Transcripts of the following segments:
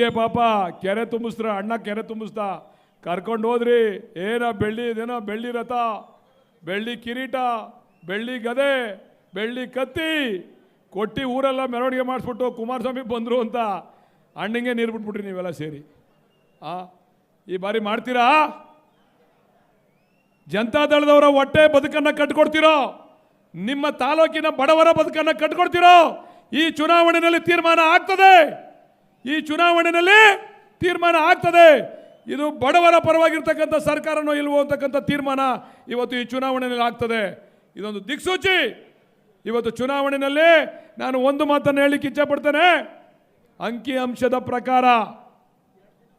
ಹಿಂಗೆ ಪಾಪ, ಕೆರೆ ತುಂಬಿಸ್ತ್ರ, ಅಣ್ಣ ಕೆರೆ ತುಂಬಿಸ್ತಾ, ಕರ್ಕೊಂಡು ಹೋದ್ರಿ, ಏನ ಬೆಳ್ಳಿ ಇದೇನೋ ಬೆಳ್ಳಿ ರಥ, ಬೆಳ್ಳಿ ಕಿರೀಟ, ಬೆಳ್ಳಿ ಗದೆ, ಬೆಳ್ಳಿ ಕತ್ತಿ, ಕೊಟ್ಟಿ ಊರೆಲ್ಲ ಮೆರವಣಿಗೆ ಮಾಡಿಸ್ಬಿಟ್ಟು ಕುಮಾರಸ್ವಾಮಿ ಬಂದರು ಅಂತ ಅಣ್ಣಂಗೆ ನೀರು ಬಿಟ್ಬಿಟ್ರಿ ನೀವೆಲ್ಲ ಸೇರಿ. ಆ, ಈ ಬಾರಿ ಮಾಡ್ತೀರಾ? ಜನತಾದಳದವರ ಹೊಟ್ಟೆ ಬದುಕನ್ನು ಕಟ್ಕೊಡ್ತಿರೋ? ನಿಮ್ಮ ತಾಲೂಕಿನ ಬಡವರ ಬದುಕನ್ನು ಕಟ್ಕೊಡ್ತಿರೋ? ಈ ಚುನಾವಣೆಯಲ್ಲಿ ತೀರ್ಮಾನ ಆಗ್ತದೆ? ಈ ಚುನಾವಣೆಯಲ್ಲಿ ತೀರ್ಮಾನ ಆಗ್ತದೆ. ಇದು ಬಡವರ ಪರವಾಗಿರ್ತಕ್ಕಂಥ ಸರ್ಕಾರನೋ ಇಲ್ವೋ ಅಂತಕ್ಕಂಥ ತೀರ್ಮಾನ ಇವತ್ತು ಈ ಚುನಾವಣೆಯಲ್ಲಿ ಆಗ್ತದೆ. ಇದೊಂದು ದಿಕ್ಸೂಚಿ. ಇವತ್ತು ಚುನಾವಣೆಯಲ್ಲಿ ನಾನು ಒಂದು ಮಾತನ್ನು ಹೇಳಲಿಕ್ಕೆ ಇಚ್ಛಪಡ್ತೇನೆ. ಅಂಕಿ ಅಂಶದ ಪ್ರಕಾರ,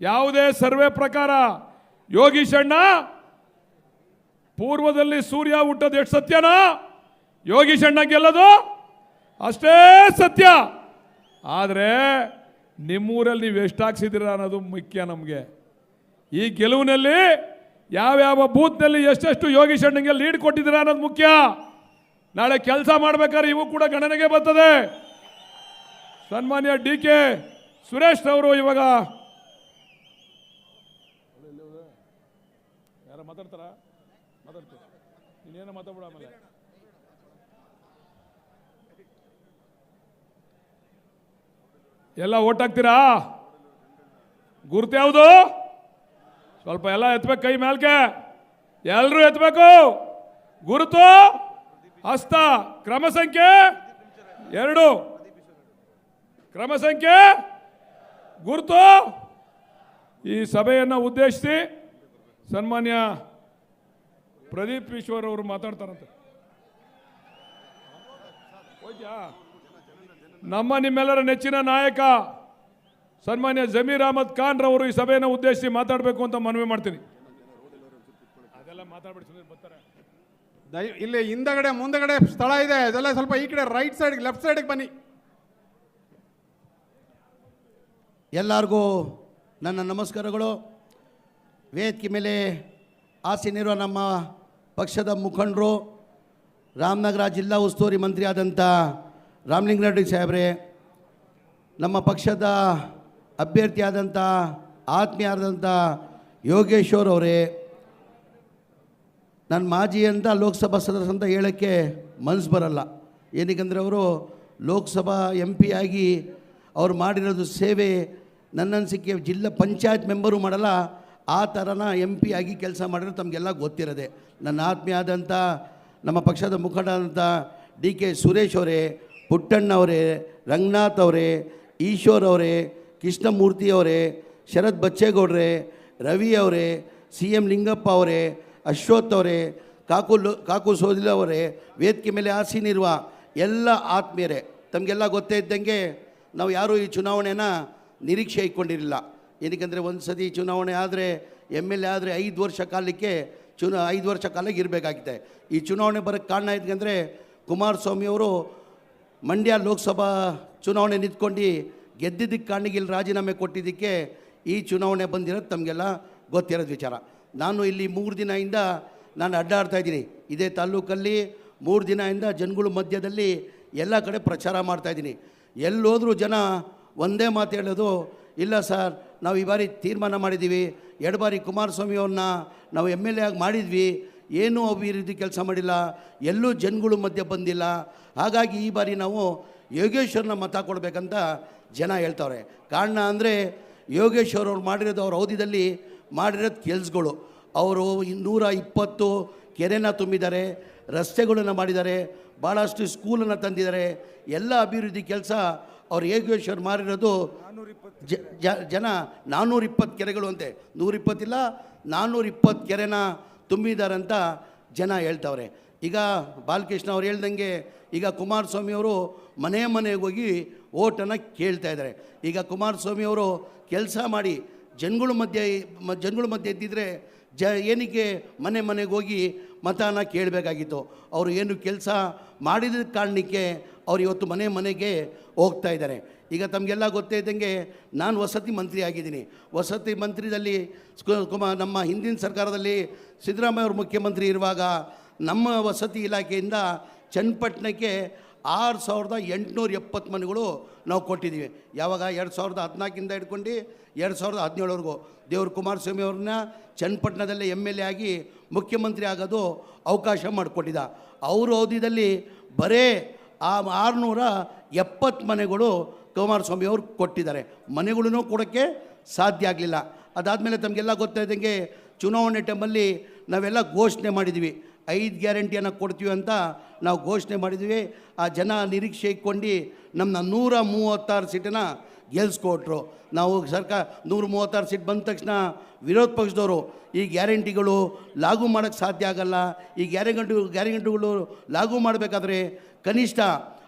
ಯಾವುದೇ ಸರ್ವೆ ಪ್ರಕಾರ ಯೋಗೀಶಣ್ಣ ಪೂರ್ವದಲ್ಲಿ ಸೂರ್ಯ ಹುಟ್ಟೋದು ಎಷ್ಟು ಸತ್ಯನಾ? ಯೋಗೀಶಣ್ಣ ಅಣ್ಣ ಗೆಲ್ಲೋದು? ಅಷ್ಟೇ ಸತ್ಯ. ಆದರೆ ನಿಮ್ಮೂರಲ್ಲಿ ನೀವು ಎಷ್ಟು ಹಾಕ್ಸಿದ್ದೀರಾ ಅನ್ನೋದು ಮುಖ್ಯ ನಮಗೆ. ಈ ಗೆಲುವಿನಲ್ಲಿ ಯಾವ್ಯಾವ ಬೂತ್ನಲ್ಲಿ ಎಷ್ಟೆಷ್ಟು ಯೋಗೀಶ್ ಅಣ್ಣಂಗೆ ಲೀಡ್ ಕೊಟ್ಟಿದ್ದೀರಾ ಅನ್ನೋದು ಮುಖ್ಯ. ನಾಳೆ ಕೆಲಸ ಮಾಡ್ಬೇಕಾದ್ರೆ ಇವು ಕೂಡ ಗಣನೆಗೆ ಬರ್ತದೆ. ಸನ್ಮಾನ್ಯ ಡಿ ಕೆ ಸುರೇಶ್ ಅವರು ಇವಾಗ. ಯಾರ ಮಾತಾಡ್ತಾರ? ಮಾತಾಡ್ತೀವಿ ಇನ್ನೇನು ಮಾತಾಡ್ಬಿಡ ಆಮೇಲೆ. ಎಲ್ಲ ಓಟ್ ಹಾಕ್ತೀರಾ ಗುರ್ತು ಯಾವುದು? ಸ್ವಲ್ಪ ಎಲ್ಲ ಎತ್ಬೇಕು ಕೈ ಮೇಲ್ಕೆ ಎಲ್ಲರೂ ಎತ್ತಬೇಕು ಗುರುತು, ಹಸ್ತ, ಕ್ರಮ ಸಂಖ್ಯೆ ಎರಡು. ಕ್ರಮ ಸಂಖ್ಯೆ ಗುರುತು. ಈ ಸಭೆಯನ್ನು ಉದ್ದೇಶಿಸಿ ಸನ್ಮಾನ್ಯ ಪ್ರದೀಪ್ ಈಶ್ವರ್ ಅವರು ಮಾತಾಡ್ತಾರಂತೆ. ಹೋಗ್ಯಾ? ನಮ್ಮ ನಿಮ್ಮೆಲ್ಲರ ನೆಚ್ಚಿನ ನಾಯಕ ಸನ್ಮಾನ್ಯ ಜಮೀರ್ ಅಹಮದ್ ಖಾನ್ ರವರು ಈ ಸಭೆಯನ್ನು ಉದ್ದೇಶಿಸಿ ಮಾತಾಡಬೇಕು ಅಂತ ಮನವಿ ಮಾಡ್ತೀನಿ. ಅದೆಲ್ಲ ಮಾತಾಡ್ಬಿಡಿ ಬರ್ತಾರೆ. ದಯ ಇಲ್ಲಿ ಹಿಂದಗಡೆ ಮುಂದಗಡೆ ಸ್ಥಳ ಇದೆ. ಅದೆಲ್ಲ ಸ್ವಲ್ಪ ಈ ಕಡೆ ರೈಟ್ ಸೈಡ್ ಲೆಫ್ಟ್ ಸೈಡ್ಗೆ ಬನ್ನಿ. ಎಲ್ಲರಿಗೂ ನನ್ನ ನಮಸ್ಕಾರಗಳು. ವೇದಿಕೆ ಮೇಲೆ ಆಸೀನಿರುವ ನಮ್ಮ ಪಕ್ಷದ ಮುಖಂಡರು ರಾಮನಗರ ಜಿಲ್ಲಾ ಉಸ್ತುವಾರಿ ಮಂತ್ರಿ ಆದಂಥ ರಾಮಲಿಂಗರೆಡ್ಡಿ ಸಾಹೇಬ್ರೆ, ನಮ್ಮ ಪಕ್ಷದ ಅಭ್ಯರ್ಥಿಯಾದಂಥ ಆತ್ಮೀಯಾದಂಥ ಯೋಗೇಶ್ವರ್ ಅವರೇ ನನ್ನ ಮಾಜಿ ಅಂತ ಲೋಕಸಭಾ ಸದಸ್ಯ ಅಂತ ಹೇಳೋಕ್ಕೆ ಮನಸ್ಸು ಬರಲ್ಲ. ಏನಕ್ಕಂದರೆ ಅವರು ಲೋಕಸಭಾ ಎಂ ಪಿ ಆಗಿ ಅವ್ರು ಮಾಡಿರೋದು ಸೇವೆ ನನ್ನ ಅನಿಸಿಕೆ ಜಿಲ್ಲಾ ಪಂಚಾಯತ್ ಮೆಂಬರು ಮಾಡಲ್ಲ, ಆ ಥರನ ಎಂ ಪಿ ಆಗಿ ಕೆಲಸ ಮಾಡಿರೋದು ತಮಗೆಲ್ಲ ಗೊತ್ತಿರೋದೆ. ನನ್ನ ಆತ್ಮೀಯ ಆದಂಥ ನಮ್ಮ ಪಕ್ಷದ ಮುಖಂಡ ಅಂತ ಡಿ ಕೆ ಸುರೇಶ್ ಅವರೇ ಪುಟ್ಟಣ್ಣ ಅವರೇ ರಂಗನಾಥ್ ಅವರೇ, ಈಶ್ವರ್ ಅವರೇ, ಕೃಷ್ಣಮೂರ್ತಿ ಅವರೇ, ಶರತ್ ಬಚ್ಚೇಗೌಡ್ರೆ, ರವಿ ಅವರೇ ಸಿ ಎಂ ಲಿಂಗಪ್ಪ ಅವರೇ, ಅಶ್ವಥ್ ಅವರೇ, ಕಾಕು ಕಾಕು ಸೋದಿಲ ಅವರೇ, ವೇದಿಕೆ ಮೇಲೆ ಆಸೀನಿರುವ ಎಲ್ಲ ಆತ್ಮೀಯರೇ. ತಮಗೆಲ್ಲ ಗೊತ್ತೇ ಇದ್ದಂಗೆ ನಾವು ಯಾರೂ ಈ ಚುನಾವಣೆನ ನಿರೀಕ್ಷೆ ಇಟ್ಕೊಂಡಿರಲಿಲ್ಲ. ಏನಕ್ಕೆಂದರೆ ಒಂದು ಸತಿ ಚುನಾವಣೆ ಆದರೆ, ಎಂ ಎಲ್ ಎ ಆದರೆ ಐದು ವರ್ಷ ಕಾಲಕ್ಕೆ ಚುನಾ, ಐದು ವರ್ಷ ಕಾಲಕ್ಕೆ ಇರಬೇಕಾಗಿದೆ ಈ ಚುನಾವಣೆ ಬರೋಕ್ಕೆ ಕಾರಣ ಇದ್ಕಂದರೆ ಕುಮಾರಸ್ವಾಮಿ ಅವರು ಮಂಡ್ಯ ಲೋಕಸಭಾ ಚುನಾವಣೆ ನಿಂತ್ಕೊಂಡು ಗೆದ್ದಿದ್ದಕ್ಕೆ ಕಾರಣಕ್ಕೆ ರಾಜೀನಾಮೆ ಕೊಟ್ಟಿದ್ದಕ್ಕೆ ಈ ಚುನಾವಣೆ ಬಂದಿರೋದು ತಮಗೆಲ್ಲ ಗೊತ್ತಿರೋದು ವಿಚಾರ. ನಾನು ಇಲ್ಲಿ ಮೂರು ದಿನದಿಂದ ನಾನು ಅಡ್ಡಾಡ್ತಾ ಇದ್ದೀನಿ. ಇದೇ ತಾಲ್ಲೂಕಲ್ಲಿ ಮೂರು ದಿನದಿಂದ ಜನಗಳ ಮಧ್ಯದಲ್ಲಿ ಎಲ್ಲ ಕಡೆ ಪ್ರಚಾರ ಮಾಡ್ತಾಯಿದ್ದೀನಿ ಎಲ್ಲೋದ್ರೂ ಜನ ಒಂದೇ ಮಾತು ಹೇಳೋದು, ಇಲ್ಲ ಸರ್, ನಾವು ಈ ಬಾರಿ ತೀರ್ಮಾನ ಮಾಡಿದ್ದೀವಿ. ಎರಡು ಬಾರಿ ಕುಮಾರಸ್ವಾಮಿ ಅವ್ರನ್ನ ನಾವು ಎಂ ಎಲ್ ಎ ಆಗಿ ಮಾಡಿದ್ವಿ. ಏನೂ ಅಭಿವೃದ್ಧಿ ಕೆಲಸ ಮಾಡಿಲ್ಲ, ಎಲ್ಲೂ ಜನಗಳು ಮಧ್ಯೆ ಬಂದಿಲ್ಲ. ಹಾಗಾಗಿ ಈ ಬಾರಿ ನಾವು ಯೋಗೇಶ್ವರನ ಮತ ಕೊಡಬೇಕಂತ ಜನ ಹೇಳ್ತವ್ರೆ. ಕಾರಣ ಅಂದರೆ ಯೋಗೇಶ್ವರ್ ಅವ್ರು ಮಾಡಿರೋದು ಅವ್ರ ಅವಧಿಯಲ್ಲಿ ಮಾಡಿರೋದು ಕೆಲಸಗಳು. ಅವರು ಇನ್ನೂರ ಇಪ್ಪತ್ತು ಕೆರೆನ ತುಂಬಿದ್ದಾರೆ, ರಸ್ತೆಗಳನ್ನು ಮಾಡಿದ್ದಾರೆ ಭಾಳಷ್ಟು ಸ್ಕೂಲನ್ನು ತಂದಿದ್ದಾರೆ. ಎಲ್ಲ ಅಭಿವೃದ್ಧಿ ಕೆಲಸ ಅವ್ರು ಯೋಗೇಶ್ವರ್ ಮಾರಿರೋದು ಜನ ನಾನ್ನೂರಿಪ್ಪತ್ತು ಕೆರೆಗಳು ಅಂತೆ. ನೂರಿಪ್ಪತ್ತಿಲ್ಲ ನಾನ್ನೂರಿಪ್ಪತ್ತು ಕೆರೆನ ತುಂಬಿದಾರಂತ ಜನ ಹೇಳ್ತಾವ್ರೆ. ಈಗ ಬಾಲಕೃಷ್ಣ ಅವ್ರು ಹೇಳ್ದಂಗೆ ಈಗ ಕುಮಾರಸ್ವಾಮಿಯವರು ಮನೆ ಮನೆಗೆ ಹೋಗಿ ಓಟನ್ನು ಕೇಳ್ತಾ ಇದ್ದಾರೆ. ಈಗ ಕುಮಾರಸ್ವಾಮಿಯವರು ಕೆಲಸ ಮಾಡಿ ಜನಗಳ ಮಧ್ಯೆ ಜನಗಳ ಮಧ್ಯೆ ಇದ್ದಿದ್ದರೆ ಜ, ಏನಕ್ಕೆ ಮನೆ ಮನೆಗೆ ಹೋಗಿ ಮತನ ಕೇಳಬೇಕಾಗಿತ್ತು. ಅವರು ಏನು ಕೆಲಸ ಮಾಡಿದ ಕಾರಣಕ್ಕೆ ಅವ್ರು ಇವತ್ತು ಮನೆ ಮನೆಗೆ ಹೋಗ್ತಾ ಇದ್ದಾರೆ. ಈಗ ತಮಗೆಲ್ಲ ಗೊತ್ತೇ ಇದ್ದಂಗೆ ನಾನು ವಸತಿ ಮಂತ್ರಿ ಆಗಿದ್ದೀನಿ. ವಸತಿ ಮಂತ್ರಿದಲ್ಲಿ ಕುಮಾರ್ ಕುಮ- ನಮ್ಮ ಹಿಂದಿನ ಸರ್ಕಾರದಲ್ಲಿ ಸಿದ್ದರಾಮಯ್ಯ ಅವರು ಮುಖ್ಯಮಂತ್ರಿ ಇರುವಾಗ ನಮ್ಮ ವಸತಿ ಇಲಾಖೆಯಿಂದ ಚನ್ನಪಟ್ಟಣಕ್ಕೆ ಆರು ಸಾವಿರದ ಎಂಟುನೂರ ಎಪ್ಪತ್ತು ಮನೆಗಳು ನಾವು ಕೊಟ್ಟಿದ್ದೀವಿ. ಯಾವಾಗ? ಎರಡು ಸಾವಿರದ ಹದಿನಾಲ್ಕಿಂದ ಹಿಡ್ಕೊಂಡು ಎರಡು ಸಾವಿರದ ಹದಿನೇಳವರೆಗೂ. ದೇವ್ರ ಕುಮಾರಸ್ವಾಮಿ ಅವ್ರನ್ನ ಚನ್ನಪಟ್ಟಣದಲ್ಲೇ ಎಂ ಎಲ್ ಎ ಆಗಿ ಮುಖ್ಯಮಂತ್ರಿ ಆಗೋದು ಅವಕಾಶ ಮಾಡಿಕೊಟ್ಟಿದ್ದ. ಅವ್ರ ಅವಧಿಯಲ್ಲಿ ಬರೇ ಆ ಆರುನೂರ ಎಪ್ಪತ್ತು ಮನೆಗಳು ಕುಮಾರಸ್ವಾಮಿ ಅವರು ಕೊಟ್ಟಿದ್ದಾರೆ. ಮನೆಗಳೂ ಕೊಡೋಕ್ಕೆ ಸಾಧ್ಯ ಆಗಲಿಲ್ಲ. ಅದಾದಮೇಲೆ ತಮಗೆಲ್ಲ ಗೊತ್ತಾಯ್ದಂಗೆ ಚುನಾವಣೆ ಟೈಮಲ್ಲಿ ನಾವೆಲ್ಲ ಘೋಷಣೆ ಮಾಡಿದ್ವಿ. ಐದು ಗ್ಯಾರಂಟಿಯನ್ನು ಕೊಡ್ತೀವಿ ಅಂತ ನಾವು ಘೋಷಣೆ ಮಾಡಿದ್ವಿ. ಆ ಜನ ನಿರೀಕ್ಷೆ ಇಟ್ಕೊಂಡು ನಮ್ಮನ್ನ ನೂರ ಮೂವತ್ತಾರು ಸೀಟನ್ನು ಗೆಲ್ಸ್ಕೊಟ್ರು. ನಾವು ಸರ್ಕಾರ ನೂರ ಮೂವತ್ತಾರು ಸೀಟ್ ಬಂದ ತಕ್ಷಣ ವಿರೋಧ ಪಕ್ಷದವರು ಈ ಗ್ಯಾರಂಟಿಗಳು ಲಾಗು ಮಾಡೋಕ್ಕೆ ಸಾಧ್ಯ ಆಗಲ್ಲ. ಈ ಗ್ಯಾರಂಟಿ, ಗ್ಯಾರಂಟಿಗಳು ಲಾಗು ಮಾಡಬೇಕಾದ್ರೆ ಕನಿಷ್ಠ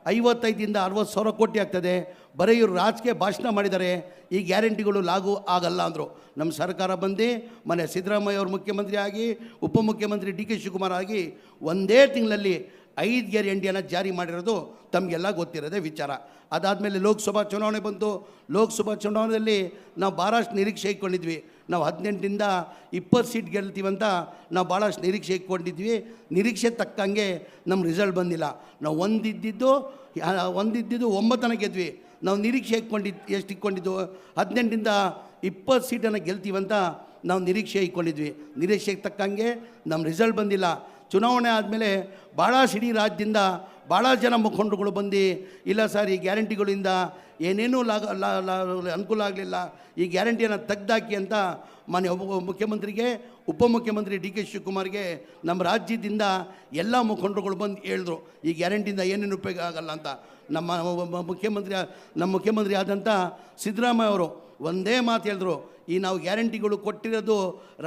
ಐವತ್ತೈದಿಂದ ಅರವತ್ತು ಸಾವಿರ ಕೋಟಿ ಆಗ್ತದೆ. ಬರೀ ಇವರು ರಾಜಕೀಯ ಭಾಷಣ ಮಾಡಿದ್ದಾರೆ. ಈ ಗ್ಯಾರಂಟಿಗಳು ಲಾಗು ಆಗಲ್ಲ ಅಂದರು. ನಮ್ಮ ಸರ್ಕಾರ ಬಂದು ಮನೆ ಸಿದ್ದರಾಮಯ್ಯ ಅವರು ಮುಖ್ಯಮಂತ್ರಿ ಆಗಿ, ಉಪಮುಖ್ಯಮಂತ್ರಿ ಡಿ ಕೆ ಶಿವಕುಮಾರ್ ಆಗಿ ಒಂದೇ ತಿಂಗಳಲ್ಲಿ ಐದು ಗ್ಯಾರಂಟಿಯನ್ನು ಜಾರಿ ಮಾಡಿರೋದು ತಮಗೆಲ್ಲ ಗೊತ್ತಿರೋದೇ ವಿಚಾರ. ಅದಾದಮೇಲೆ ಲೋಕಸಭಾ ಚುನಾವಣೆ ಬಂತು. ಲೋಕಸಭಾ ಚುನಾವಣೆಯಲ್ಲಿ ನಾವು ಭಾಳಷ್ಟು ನಿರೀಕ್ಷೆ ಇಟ್ಕೊಂಡಿದ್ವಿ. ನಾವು ಹದಿನೆಂಟರಿಂದ ಇಪ್ಪತ್ತು ಸೀಟ್ ಗೆಲ್ತೀವಂತ ನಾವು ಭಾಳಷ್ಟು ನಿರೀಕ್ಷೆ ಇಟ್ಕೊಂಡಿದ್ವಿ. ನಿರೀಕ್ಷೆ ತಕ್ಕಂಗೆ ನಮ್ಮ ರಿಸಲ್ಟ್ ಬಂದಿಲ್ಲ. ನಾವು ಒಂದಿದ್ದಿದ್ದು ಒಂದಿದ್ದು ಒಂಬತ್ತನ ಗೆದ್ವಿ. ನಾವು ನಿರೀಕ್ಷೆ ಇಟ್ಕೊಂಡಿದ್ದು ಎಷ್ಟು ಇಟ್ಕೊಂಡಿದ್ದು? ಹದಿನೆಂಟರಿಂದ ಇಪ್ಪತ್ತು ಸೀಟನ್ನು ಗೆಲ್ತೀವಂತ ನಾವು ನಿರೀಕ್ಷೆ ಇಟ್ಕೊಂಡಿದ್ವಿ. ನಿರೀಕ್ಷೆಗೆ ತಕ್ಕಂಗೆ ನಮ್ಮ ರಿಸಲ್ಟ್ ಬಂದಿಲ್ಲ. ಚುನಾವಣೆ ಆದಮೇಲೆ ಭಾಳ ಸಿಡಿ ರಾಜ್ಯದಿಂದ ಭಾಳ ಜನ ಮುಖಂಡರುಗಳು ಬಂದು, ಇಲ್ಲ ಸರ್, ಈ ಗ್ಯಾರಂಟಿಗಳಿಂದ ಏನೇನೂ ಲಾಗ ಅನುಕೂಲ ಆಗಲಿಲ್ಲ, ಈ ಗ್ಯಾರಂಟಿಯನ್ನು ತೆಗ್ದಾಕಿ ಅಂತ ಮಾನ್ಯ ಮುಖ್ಯಮಂತ್ರಿಗೆ, ಉಪಮುಖ್ಯಮಂತ್ರಿ ಡಿ ಕೆ ಶಿವಕುಮಾರ್ಗೆ ನಮ್ಮ ರಾಜ್ಯದಿಂದ ಎಲ್ಲ ಮುಖಂಡರುಗಳು ಬಂದು ಹೇಳಿದ್ರು, ಈ ಗ್ಯಾರಂಟಿಯಿಂದ ಏನೇನು ಉಪಯೋಗ ಆಗಲ್ಲ ಅಂತ. ನಮ್ಮ ಮುಖ್ಯಮಂತ್ರಿ ನಮ್ಮ ಮುಖ್ಯಮಂತ್ರಿ ಆದಂಥ ಸಿದ್ದರಾಮಯ್ಯ ಅವರು ಒಂದೇ ಮಾತು ಹೇಳಿದ್ರು, ಈ ನಾವು ಗ್ಯಾರಂಟಿಗಳು ಕೊಟ್ಟಿರೋದು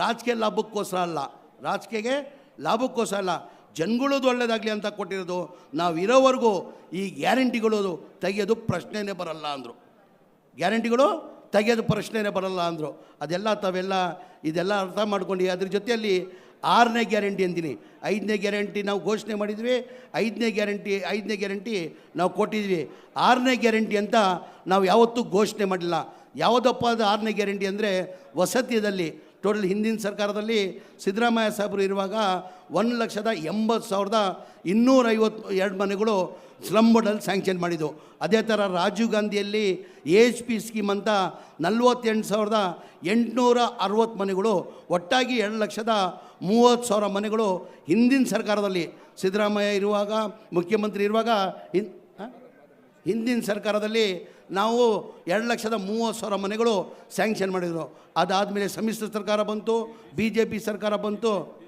ರಾಜಕೀಯ ಲಾಭಕ್ಕೋಸ್ಕರ ಅಲ್ಲ ರಾಜಕೀಯಗೆ ಲಾಭಕ್ಕೋಸ್ಕರ ಅಲ್ಲ ಜನಗಳದು ಒಳ್ಳೆಯದಾಗಲಿ ಅಂತ ಕೊಟ್ಟಿರೋದು ನಾವು ಇರೋವರೆಗೂ ಈ ಗ್ಯಾರಂಟಿಗಳು ತೆಗೆಯೋದು ಪ್ರಶ್ನೆನೇ ಬರಲ್ಲ ಅಂದರು. ಗ್ಯಾರಂಟಿಗಳು ತೆಗೆಯೋದು ಪ್ರಶ್ನೆನೇ ಬರಲ್ಲ ಅಂದರು. ಅದೆಲ್ಲ ತಾವೆಲ್ಲ ಇದೆಲ್ಲ ಅರ್ಥ ಮಾಡ್ಕೊಂಡು, ಅದ್ರ ಜೊತೆಯಲ್ಲಿ ಆರನೇ ಗ್ಯಾರಂಟಿ ಅಂತೀನಿ. ಐದನೇ ಗ್ಯಾರಂಟಿ ನಾವು ಘೋಷಣೆ ಮಾಡಿದ್ವಿ, ಐದನೇ ಗ್ಯಾರಂಟಿ ಐದನೇ ಗ್ಯಾರಂಟಿ ನಾವು ಕೊಟ್ಟಿದ್ವಿ. ಆರನೇ ಗ್ಯಾರಂಟಿ ಅಂತ ನಾವು ಯಾವತ್ತೂ ಘೋಷಣೆ ಮಾಡಿಲ್ಲ. ಯಾವುದಪ್ಪ ಅದು ಆರನೇ ಗ್ಯಾರಂಟಿ ಅಂದರೆ ವಸತಿಯಲ್ಲಿ ಟೋಟಲ್ ಹಿಂದಿನ ಸರ್ಕಾರದಲ್ಲಿ ಸಿದ್ದರಾಮಯ್ಯ ಸಾಹೇಬರು ಇರುವಾಗ ಒಂದು ಲಕ್ಷದ ಎಂಬತ್ತು ಸಾವಿರದ ಇನ್ನೂರೈವತ್ತು ಎರಡು ಮನೆಗಳು ಸ್ಲಮ್ ಬೋರ್ಡಲ್ಲಿ ಸ್ಯಾಂಕ್ಷನ್ ಮಾಡಿದ್ದು ಅದೇ ಥರ ರಾಜೀವ್ ಗಾಂಧಿಯಲ್ಲಿ ಎ ಎಚ್ ಪಿ ಸ್ಕೀಮ್ ಅಂತ ನಲ್ವತ್ತೆಂಟು ಸಾವಿರದ ಎಂಟುನೂರ ಅರವತ್ತು ಮನೆಗಳು, ಒಟ್ಟಾಗಿ ಎರಡು ಲಕ್ಷದ ಮೂವತ್ತು ಸಾವಿರ ಮನೆಗಳು ಹಿಂದಿನ ಸರ್ಕಾರದಲ್ಲಿ ಸಿದ್ದರಾಮಯ್ಯ ಇರುವಾಗ, ಮುಖ್ಯಮಂತ್ರಿ ಇರುವಾಗ? ಹಿಂದಿನ ಸರ್ಕಾರದಲ್ಲಿ ನಾವು ಎರಡು ಲಕ್ಷದ ಮೂವತ್ತು ಸಾವಿರ ಮನೆಗಳು ಸ್ಯಾಂಕ್ಷನ್ ಮಾಡಿದರು. ಅದಾದಮೇಲೆ ಸಮ್ಮಿಶ್ರ ಸರ್ಕಾರ ಬಂತು ಬಿ ಜೆ ಪಿ ಸರ್ಕಾರ ಬಂತು.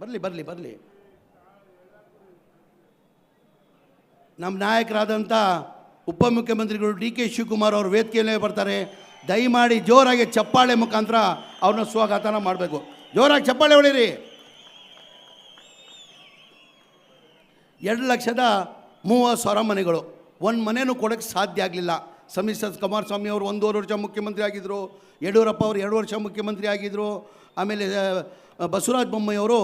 ಬರಲಿ ಬರಲಿ ಬರಲಿ. ನಮ್ಮ ನಾಯಕರಾದಂಥ ಉಪಮುಖ್ಯಮಂತ್ರಿಗಳು ಡಿ ಕೆ ಶಿವಕುಮಾರ್ ಅವರು ವೇದಿಕೆಯಲ್ಲೇ ಬರ್ತಾರೆ. ದಯಮಾಡಿ ಜೋರಾಗಿ ಚಪ್ಪಾಳೆ ಮುಖಾಂತರ ಅವ್ರನ್ನ ಸ್ವಾಗತನ ಮಾಡಬೇಕು. ಜೋರಾಗಿ ಚಪ್ಪಾಳೆ ಹೊಡೀರಿ. ಎರಡು ಲಕ್ಷದ ಮೂವತ್ತು ಸಾವಿರ ಮನೆಗಳು. ಒಂದು ಮನೆಯೂ ಕೊಡೋಕ್ಕೆ ಸಾಧ್ಯ ಆಗಲಿಲ್ಲ. ಸಮಿಶ್ರ ಕುಮಾರಸ್ವಾಮಿ ಅವರು ಒಂದೂವರೆ ವರ್ಷ ಮುಖ್ಯಮಂತ್ರಿ ಆಗಿದ್ದರು ಯಡಿಯೂರಪ್ಪ ಅವರು ಎರಡು ವರ್ಷ ಮುಖ್ಯಮಂತ್ರಿ ಆಗಿದ್ದರು ಆಮೇಲೆ ಬಸವರಾಜ ಬೊಮ್ಮಾಯಿ ಅವರು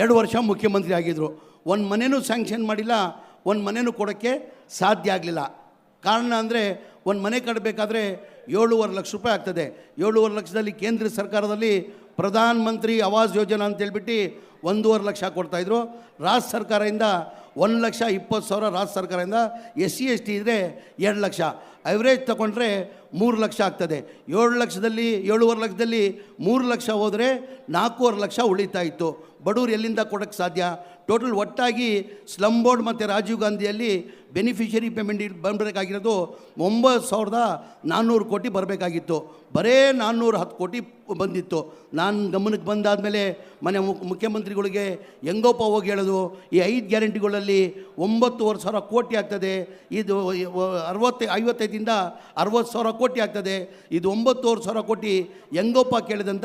ಎರಡು ವರ್ಷ ಮುಖ್ಯಮಂತ್ರಿ ಆಗಿದ್ದರು ಒಂದು ಮನೆಯೂ ಸ್ಯಾಂಕ್ಷನ್ ಮಾಡಿಲ್ಲ, ಒಂದು ಮನೆಯೂ ಕೊಡೋಕ್ಕೆ ಸಾಧ್ಯ ಆಗಲಿಲ್ಲ. ಕಾರಣ ಅಂದರೆ ಒಂದು ಮನೆ ಕಟ್ಟಬೇಕಾದ್ರೆ ಏಳೂವರೆ ಲಕ್ಷ ರೂಪಾಯಿ ಆಗ್ತದೆ. ಏಳುವರೆ ಲಕ್ಷದಲ್ಲಿ ಕೇಂದ್ರ ಸರ್ಕಾರದಲ್ಲಿ ಪ್ರಧಾನ ಮಂತ್ರಿ ಆವಾಸ್ ಯೋಜನಾ ಅಂತೇಳ್ಬಿಟ್ಟು ಒಂದೂವರೆ ಲಕ್ಷ ಕೊಡ್ತಾಯಿದ್ರು ರಾಜ್ಯ ಸರ್ಕಾರದಿಂದ ಒಂದು ಲಕ್ಷ ಇಪ್ಪತ್ತು ಸಾವಿರ ರಾಜ್ಯ ಸರ್ಕಾರದಿಂದ ಎಸ್ ಸಿ ಎಸ್ ಟಿ ಇದ್ದರೆ ಎರಡು ಲಕ್ಷ. ಅವರೇಜ್ ತಗೊಂಡ್ರೆ ಮೂರು ಲಕ್ಷ ಆಗ್ತದೆ. ಏಳು ಲಕ್ಷದಲ್ಲಿ, ಏಳುವರೆ ಲಕ್ಷದಲ್ಲಿ ಮೂರು ಲಕ್ಷ ಹೋದರೆ ನಾಲ್ಕೂವರೆ ಲಕ್ಷ ಉಳಿತಾ ಇತ್ತು. ಬಡವ್ರು ಎಲ್ಲಿಂದ ಕೊಡೋಕ್ಕೆ ಸಾಧ್ಯ? ಟೋಟಲ್ ಒಟ್ಟಾಗಿ ಸ್ಲಮ್ ಬೋರ್ಡ್ ಮತ್ತು ರಾಜೀವ್ ಗಾಂಧಿಯಲ್ಲಿ ಬೆನಿಫಿಷರಿ ಪೇಮೆಂಟ್ ಬರಬೇಕಾಗಿರೋದು ಒಂಬತ್ತು ಸಾವಿರದ ನಾನ್ನೂರು ಕೋಟಿ ಬರಬೇಕಾಗಿತ್ತು. ಬರೇ ನಾನ್ನೂರು ಹತ್ತು ಕೋಟಿ ಬಂದಿತ್ತು. ನಾನು ಗಮನಕ್ಕೆ ಬಂದಾದಮೇಲೆ ಮನೆ ಮುಖ್ ಮುಖ್ಯಮಂತ್ರಿಗಳಿಗೆ ಹೆಂಗೋಪ ಹೋಗಿ ಹೇಳೋದು, ಈ ಐದು ಗ್ಯಾರಂಟಿಗಳಲ್ಲಿ ಒಂಬತ್ತುವರೆ ಸಾವಿರ ಕೋಟಿ ಆಗ್ತದೆ. ಇದು ಅರವತ್ತು ಐವತ್ತೈದಿಂದ ಅರವತ್ತು ಸಾವಿರ ಕೋಟಿ ಆಗ್ತದೆ. ಇದು ಒಂಬತ್ತುವರೆ ಸಾವಿರ ಕೋಟಿ ಹೆಂಗೋಪ್ಪ ಕೇಳಿದಂತ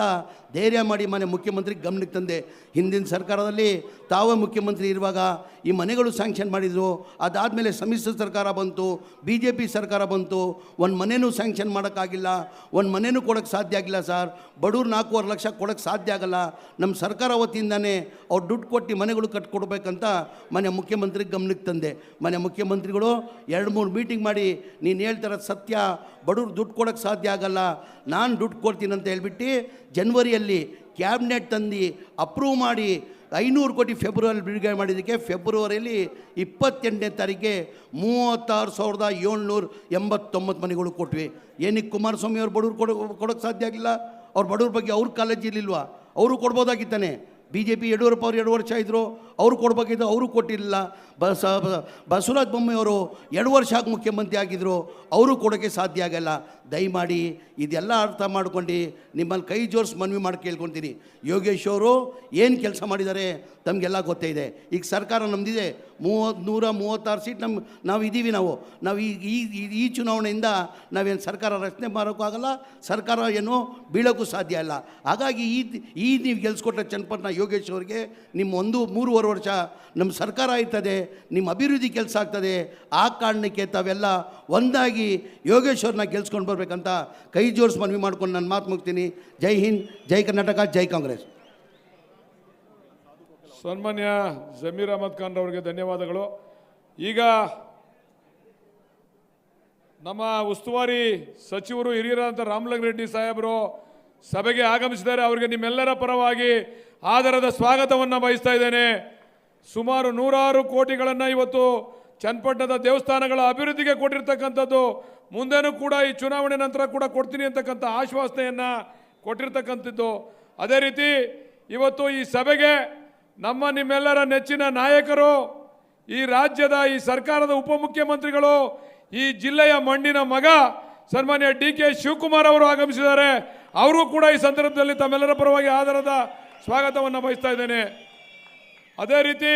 ಧೈರ್ಯ ಮಾಡಿ ಮನೆ ಮುಖ್ಯಮಂತ್ರಿ ಗಮನಕ್ಕೆ ತಂದೆ. ಹಿಂದಿನ ಸರ್ಕಾರದಲ್ಲಿ ತಾವೇ ಮುಖ್ಯಮಂತ್ರಿ ಇರುವಾಗ ಈ ಮನೆಗಳು ಸ್ಯಾಂಕ್ಷನ್ ಮಾಡಿದರು. ಅದಾದಮೇಲೆ ಸಮ್ಮಿಶ್ರ ಸರ್ಕಾರ ಬಂತು ಬಿ ಜೆ ಪಿ ಸರ್ಕಾರ ಬಂತು. ಒಂದು ಮನೆಯೂ ಸ್ಯಾಂಕ್ಷನ್ ಮಾಡೋಕ್ಕಾಗಿಲ್ಲ. ಒಂದು ಮನೆಯೂ ಕೊಡೋಕ್ಕೆ ಸಾಧ್ಯ ಆಗಿಲ್ಲ ಸರ್. ಬಡವ್ರು ನಾಲ್ಕೂವರೆ ಲಕ್ಷ ಕೊಡೋಕ್ಕೆ ಸಾಧ್ಯ ಆಗಲ್ಲ. ನಮ್ಮ ಸರ್ಕಾರ ವತಿಯಿಂದನೇ ಅವ್ರು ದುಡ್ಡು ಕೊಟ್ಟು ಮನೆಗಳು ಕಟ್ಕೊಡ್ಬೇಕಂತ ಮನೆ ಮುಖ್ಯಮಂತ್ರಿ ಗಮನಕ್ಕೆ ತಂದೆ. ಮನೆ ಮುಖ್ಯಮಂತ್ರಿಗಳು ಎರಡು ಮೂರು ಮೀಟಿಂಗ್ ಮಾಡಿ ನೀನು ಹೇಳ್ತಿರೋದು ಸತ್ಯ. ಬಡವ್ರು ದುಡ್ಡು ಕೊಡೋಕ್ಕೆ ಸಾಧ್ಯ ಆಗಲ್ಲ. ನಾನು ದುಡ್ಡು ಕೊಡ್ತೀನಿ ಅಂತ ಹೇಳ್ಬಿಟ್ಟು ಜನ್ವರಿಯಲ್ಲಿ ಕ್ಯಾಬಿನೆಟ್ ತಂದು ಅಪ್ರೂವ್ ಮಾಡಿ ಐನೂರು ಕೋಟಿ ಫೆಬ್ರವರಿ ಬಿಡುಗಡೆ ಮಾಡಿದ್ದಕ್ಕೆ ಫೆಬ್ರವರಿಯಲ್ಲಿ ಇಪ್ಪತ್ತೆಂಟನೇ ತಾರೀಕಿಗೆ ಮೂವತ್ತಾರು ಸಾವಿರದ ಏಳ್ನೂರ ಎಂಬತ್ತೊಂಬತ್ತು ಮನೆಗಳು ಕೊಟ್ವಿ. ಏನಕ್ಕೆ ಕುಮಾರಸ್ವಾಮಿ ಅವ್ರು ಬಡವ್ರು ಕೊಡೋ ಕೊಡೋಕ್ಕೆ ಸಾಧ್ಯ ಆಗಿಲ್ಲ? ಅವ್ರ ಬಡವ್ರ ಬಗ್ಗೆ ಅವ್ರ ಕಾಲೇಜ್ ಇರಲಿಲ್ವಾ? ಅವರು ಕೊಡ್ಬೋದಾಗಿತ್ತಾನೆ. ಬಿ ಜೆ ಪಿ ಯಡಿಯೂರಪ್ಪ ಅವರು ಎರಡು ವರ್ಷ ಇದ್ದರು ಅವರು ಕೊಡಬೇಕಿದ್ರು ಅವರು ಕೊಟ್ಟಿರಲಿಲ್ಲ. ಬಸ ಬಸವರಾಜ ಬೊಮ್ಮೆಯವರು ಎರಡು ವರ್ಷ ಆಗಿ ಮುಖ್ಯಮಂತ್ರಿ ಆಗಿದ್ದರು ಅವರು ಕೊಡೋಕ್ಕೆ ಸಾಧ್ಯ ಆಗಲ್ಲ. ದಯಮಾಡಿ ಇದೆಲ್ಲ ಅರ್ಥ ಮಾಡ್ಕೊಂಡು ನಿಮ್ಮಲ್ಲಿ ಕೈ ಜೋಡಿಸಿ ಮನವಿ ಮಾಡಿ ಕೇಳ್ಕೊತೀನಿ. ಯೋಗೇಶ್ ಅವರು ಏನು ಕೆಲಸ ಮಾಡಿದ್ದಾರೆ ತಮಗೆಲ್ಲ ಗೊತ್ತೇ ಇದೆ. ಈಗ ಸರ್ಕಾರ ನಮ್ಮದಿದೆ ಮೂವತ್ತು ನೂರ ಮೂವತ್ತಾರು ಸೀಟ್ ನಮ್ಮ ನಾವು ಇದ್ದೀವಿ ನಾವು. ನಾವು ಈ- ಈ ಚುನಾವಣೆಯಿಂದ ನಾವೇನು ಸರ್ಕಾರ ರಚನೆ ಮಾಡೋಕ್ಕೂ ಆಗಲ್ಲ, ಸರ್ಕಾರ ಏನು ಬೀಳೋಕ್ಕೂ ಸಾಧ್ಯ ಇಲ್ಲ. ಹಾಗಾಗಿ ಈ ಈ ನೀವು ಗೆಲ್ಸ್ಕೊಟ್ರೆ ಚನ್ನಪಟ್ಟಣ ಯೋಗೇಶ್ ಅವರಿಗೆ ನಿಮ್ಮ ಒಂದು ಮೂರುವರೆ ವರ್ಷ ನಮ್ಮ ಸರ್ಕಾರ ಇರ್ತದೆ, ನಿಮ್ಮ ಅಭಿವೃದ್ಧಿ ಕೆಲಸ ಆಗ್ತದೆ, ಆ ಕಾರಣಕ್ಕೆ ತಾವೆಲ್ಲ ಒಂದಾಗಿ ಯೋಗೇಶ್ ಅವ್ರನ್ನ ಗೆಲ್ಸ್ಕೊಂಡು ಬರಬೇಕಂತ ಕೈ ಜೋಡಿಸ್ ಮನವಿ ಮಾಡ್ಕೊಂಡು ನಾನು ಮಾತು ಮುಗ್ತೀನಿ. ಜೈ ಹಿಂದ್, ಜೈ ಕರ್ನಾಟಕ, ಜೈ ಕಾಂಗ್ರೆಸ್. ಸನ್ಮಾನ್ಯ ಜಮೀರ್ ಅಹಮದ್ ಖಾನ್ ಅವರಿಗೆ ಧನ್ಯವಾದಗಳು. ಈಗ ನಮ್ಮ ಉಸ್ತುವಾರಿ ಸಚಿವರು ಹಿರಿಯರಾದಂಥ ರಾಮಲಿಂಗ ರೆಡ್ಡಿ ಸಾಹೇಬರು ಸಭೆಗೆ ಆಗಮಿಸಿದ್ದಾರೆ ಅವರಿಗೆ ನಿಮ್ಮೆಲ್ಲರ ಪರವಾಗಿ ಆದರದ ಸ್ವಾಗತವನ್ನು ಬಯಸ್ತಾ ಇದ್ದೇನೆ. ಸುಮಾರು ನೂರಾರು ಕೋಟಿಗಳನ್ನು ಇವತ್ತು ಚನ್ನಪಟ್ಟಣದ ದೇವಸ್ಥಾನಗಳ ಅಭಿವೃದ್ಧಿಗೆ ಕೊಟ್ಟಿರ್ತಕ್ಕಂಥದ್ದು. ಮುಂದೇನೂ ಕೂಡ ಈ ಚುನಾವಣೆ ನಂತರ ಕೂಡ ಕೊಡ್ತೀನಿ ಅಂತಕ್ಕಂಥ ಆಶ್ವಾಸನೆಯನ್ನು ಕೊಟ್ಟಿರ್ತಕ್ಕಂಥದ್ದು. ಅದೇ ರೀತಿ ಇವತ್ತು ಈ ಸಭೆಗೆ ನಮ್ಮ ನಿಮ್ಮೆಲ್ಲರ ನೆಚ್ಚಿನ ನಾಯಕರು, ಈ ರಾಜ್ಯದ, ಈ ಸರ್ಕಾರದ ಉಪಮುಖ್ಯಮಂತ್ರಿಗಳು, ಈ ಜಿಲ್ಲೆಯ ಮಣ್ಣಿನ ಮಗ ಸನ್ಮಾನ್ಯ ಡಿ ಕೆ ಶಿವಕುಮಾರ್ ಅವರು ಆಗಮಿಸಿದ್ದಾರೆ. ಅವರು ಕೂಡ ಈ ಸಂದರ್ಭದಲ್ಲಿ ತಮ್ಮೆಲ್ಲರ ಪರವಾಗಿ ಆಧಾರದ ಸ್ವಾಗತವನ್ನು ಬಯಸ್ತಾ ಇದ್ದೇನೆ. ಅದೇ ರೀತಿ